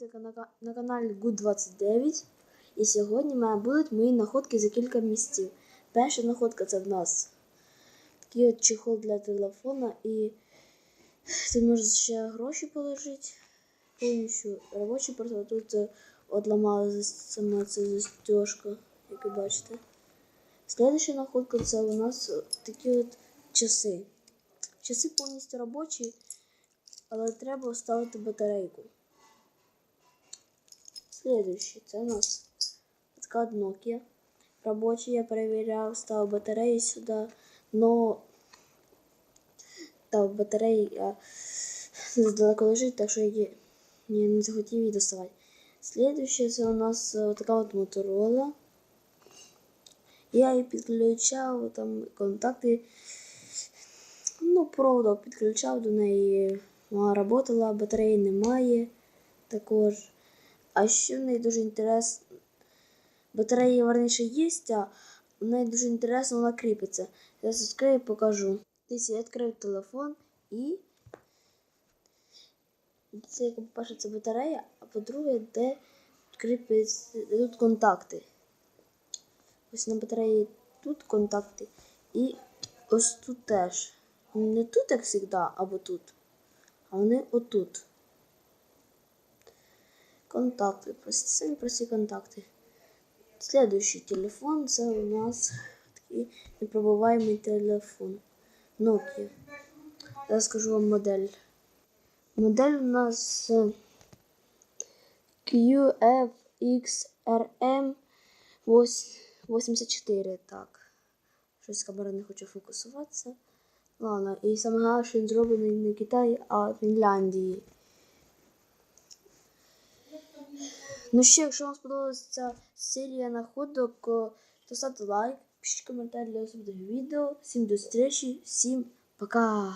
знаходите на, на каналі Good29. І сьогодні мене будуть мої находки за кілька місяців. Перша находка це в нас такий от чехол для телефона і тут можна ще гроші положити. Повністю робочий просто тут е, от ламала сама застежка, як ви бачите. Слідуща находка це у нас е, такі от часи. Часи повністю робочі, але треба вставити батарейку. Следующий, це у нас така Nokia. Робочий я перевіряв, ставив батареї сюди, но там батареї я лежить, так що я не, не захотів її доставати. Следующее це у нас е, така от Motorola. Я її підключав, там контакти. Ну, проводок підключав до неї. Вона працювала, батареї немає також. А ще в неї дуже інтересно. Батареї верніше є, а в неї дуже інтересно вона кріпиться. Зараз відкрию і покажу. Десь я відкрив телефон і. Це, як по-перше, це батарея, а по-друге, де кріпиться тут контакти. Ось на батареї тут контакти. І ось тут теж. Не тут, як завжди, або тут, а вони отут. Контакти, прості, самі прості контакти. Следующий телефон це у нас такий непробиваємий телефон. Nokia. Я скажу вам модель. Модель у нас QFXRM 84. Так. Щось камера не хоче фокусуватися. Ладно, і саме що зроблений не в Китаї, а в Фінляндії. Ну ще, якщо вам сподобалася ця серія находок, то ставте лайк, пишіть коментар для наступних відео. Всім до зустрічі, всім пока!